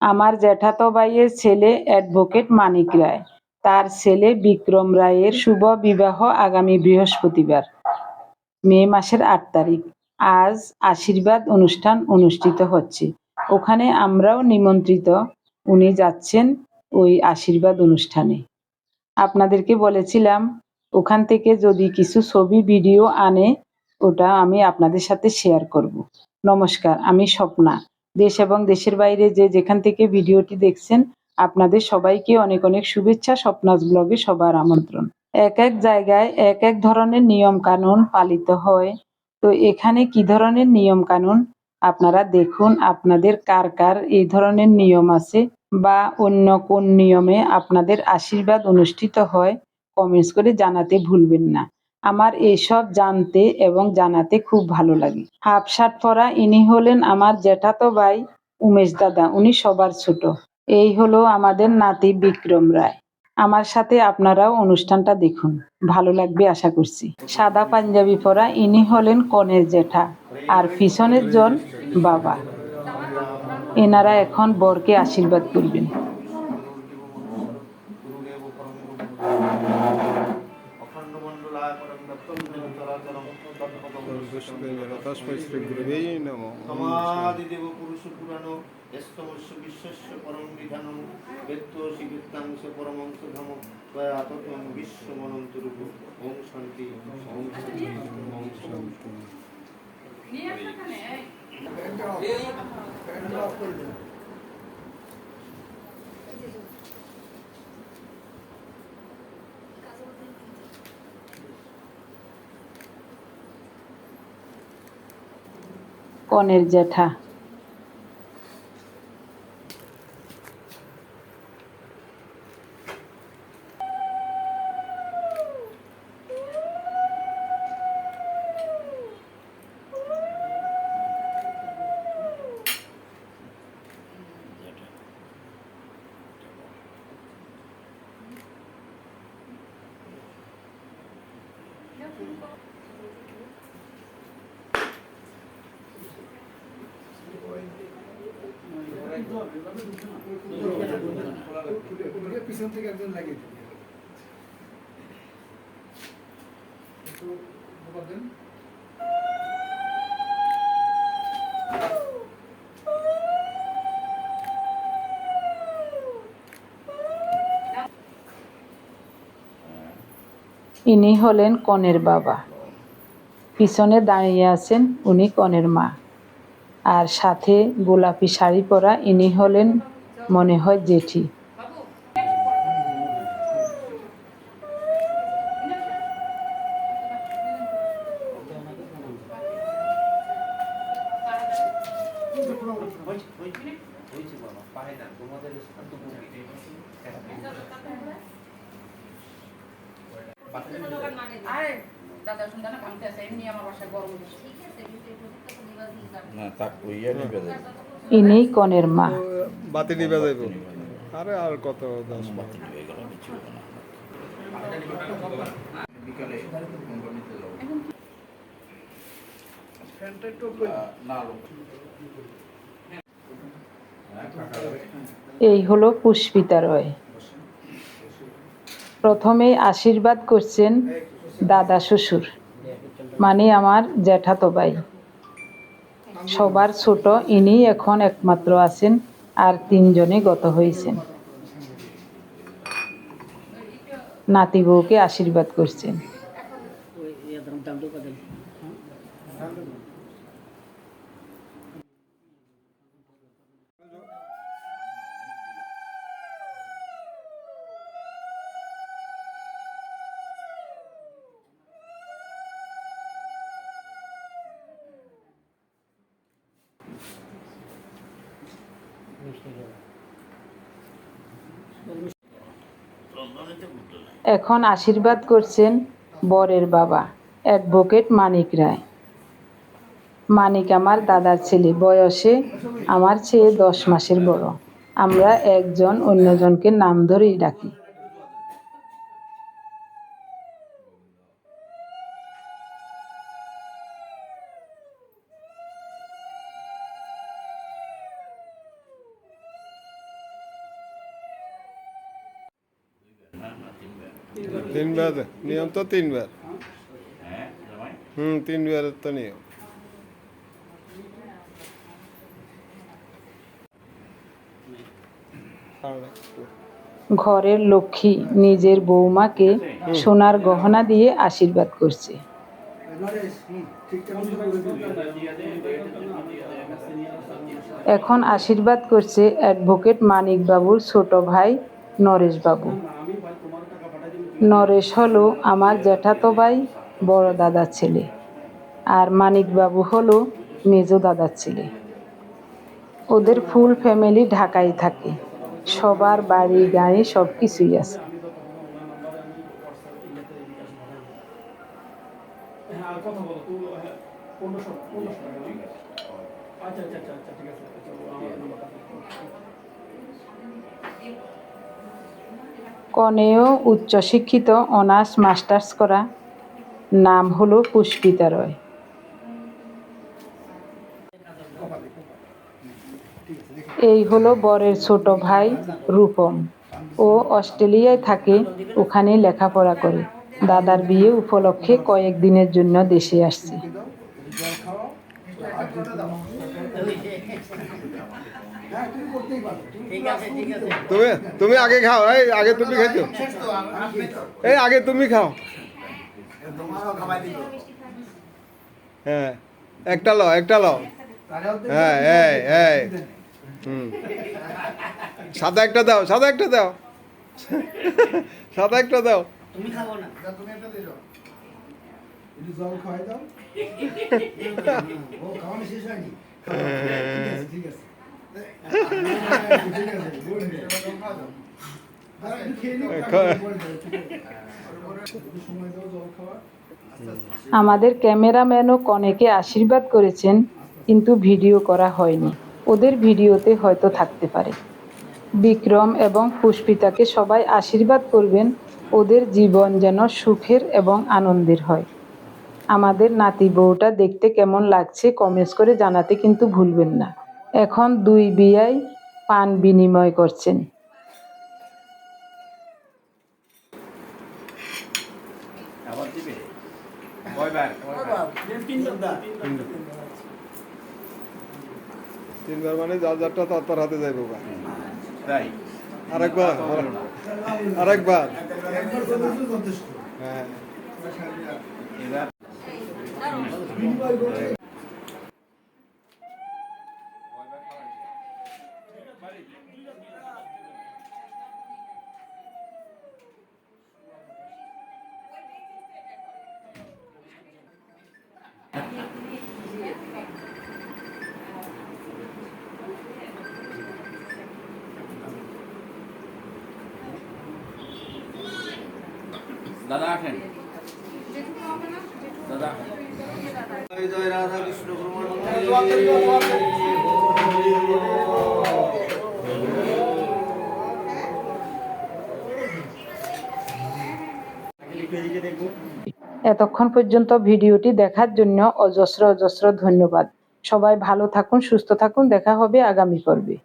আমার জ্যাঠাতো ভাইয়ের ছেলে অ্যাডভোকেট মানিক রায়। তার ছেলে বিক্রম রায়ের শুভ বিবাহ আগামী বৃহস্পতিবার, মে মাসের আট তারিখ। আজ আশীর্বাদ অনুষ্ঠান অনুষ্ঠিত হচ্ছে। ওখানে আমরাও নিমন্ত্রিত। উনি যাচ্ছেন ওই আশীর্বাদ অনুষ্ঠানে। আপনাদেরকে বলেছিলাম, ওখান থেকে যদি কিছু ছবি, ভিডিও আনে, ওটা আমি আপনাদের সাথে শেয়ার করব। নমস্কার, আমি স্বপ্না। দেশ এবং দেশের বাইরে যে যেখান থেকে ভিডিওটি দেখছেন, আপনাদের সবাইকে অনেক অনেক শুভেচ্ছা স্বপ্নাস ব্লগে সবার আমন্ত্রণ। এক এক জায়গায় এক এক ধরনের নিয়ম কানুন পালিত হয়। তো এখানে কি ধরনের নিয়ম কানুন? আপনারা দেখুন আপনাদের কার কার এই ধরনের নিয়ম আছে বা অন্য কোন নিয়মে আপনাদের আশীর্বাদ অনুষ্ঠিত হয়। কমেন্টস করে জানাতে ভুলবেন না। আমার এইসব জানতে এবং জানাতে খুব ভালো লাগে। হাফ শার্ট পরা ইনি হলেন আমার জ্যাঠাতো ভাই উমেশ দাদা, উনি সবার ছোট। এই হলো আমাদের নাতি বিক্রম রায়। আমার সাথে আপনারাও অনুষ্ঠানটা দেখুন। ভালো লাগবে আশা করছি। সাদা পাঞ্জাবি পরা ইনি হলেন কনের জেঠা আর পিছনের জন বাবা। এনারা এখন বরকে আশীর্বাদ করবেন। তস্मै শ্রী গুরুবে নমঃ সমাদিদেব পুরুষ পুরাণ স্তমস্য বিশ্বস্য পরম বিধানম বেত্ত শিবিত্তাংশ পরমংশ ধাম তয়া ততম বিশ্বমনন্ত রূপ ওম শান্তি ওম শান্তি ওম শান্তি কনের জেঠা পিছন থেকে একজন লাগিয়ে ইনি হলেন কনের বাবা। পিছনে দাঁড়িয়ে আছেন উনি কনের মা। আর সাথে গোলাপি শাড়ি পরা ইনি হলেন মনে হয় জেঠি। না আরে দাদা সন্তান কামতে আছে এমনি আমার বাসায় গরম বেশি না যাইব ইনি কনের মা। বাতি নিবে যাইব আরে আর কত দশ বাতি নিবে গেল কিছু না। বিকালে কোম্পানিতে যাব ফ্যানটা একটু না এই হলো পুষ্পিতা রয় প্রথমে আশীর্বাদ করছেন দাদা শ্বশুর মানে আমার জ্যাঠাতো ভাই। সবার ছোট ইনি এখন একমাত্র আছেন আর তিনজনে গত হয়েছেন। নাতি বউকে আশীর্বাদ করছেন। এখন আশীর্বাদ করছেন বরের বাবা, অ্যাডভোকেট মানিক রায়। মানিক আমার দাদার ছেলে, বয়সে আমার ছেলে দশ মাসের বড়। আমরা একজন অন্যজনকে নাম ধরেই ডাকি। তিনবার নিয়ম তো তিনবার। হ্যাঁ জামাই হুম, তিনবার তো নিয়ম। ঘরের লক্ষ্মী নিজের বৌমাকে সোনার গহনা দিয়ে আশীর্বাদ করছে। এখন আশীর্বাদ করছে অ্যাডভোকেট মানিক বাবুর ছোট ভাই নরেশ বাবু নরেশ হলো আমার জ্যাঠাতো ভাই বড় দাদার ছেলে আর মানিকবাবু হলো মেজো দাদার ছেলে। ওদের ফুল ফ্যামিলি ঢাকায় থাকে। সবার বাড়ি গাড়ি সব কিছুই আছে। কনেও উচ্চশিক্ষিত অনার্স মাস্টার্স করা, নাম হলো পুষ্পিতা রয় এই হলো বরের ছোট ভাই রূপম। ও অস্ট্রেলিয়ায় থাকে, ওখানে লেখাপড়া করে। দাদার বিয়ে উপলক্ষে কয়েকদিনের জন্য দেশে আসছে। তুমি তুমি তুমি আগে খাও এই আগে তুমি খাইছো এই আগে তুমি খাও। হ্যাঁ একটা লও একটা লও। হ্যাঁ এই এই। হুম। সাদা একটা দাও সাদা একটা দাও। সাদা একটা দাও। একটু জল খাওয়াই দাও। ও খাওয়ানো শেষ হয়নি। ঠিক আছে ঠিক আছে। আমাদের ক্যামেরাম্যানও কনেকে আশীর্বাদ করেছেন, কিন্তু ভিডিও করা হয়নি। ওদের ভিডিওতে হয়তো থাকতে পারে। বিক্রম এবং পুষ্পিতাকে সবাই আশীর্বাদ করবেন, ওদের জীবন যেন সুখের এবং আনন্দের হয়। আমাদের নাতি বউটা দেখতে কেমন লাগছে কমেন্টস করে জানাতে কিন্তু ভুলবেন না। এখন দুই বিয়াই পান বিনিময় করছেন। তিনবার মানে যার যারটা তার তার হাতে যাইব তাই? আরেকবার। আরেকবার। হ্যাঁ। দাদা এতক্ষণ পর্যন্ত ভিডিওটি দেখার জন্য অজস্র অজস্র ধন্যবাদ। সবাই ভালো থাকুন, সুস্থ থাকুন। দেখা হবে আগামী পর্বে।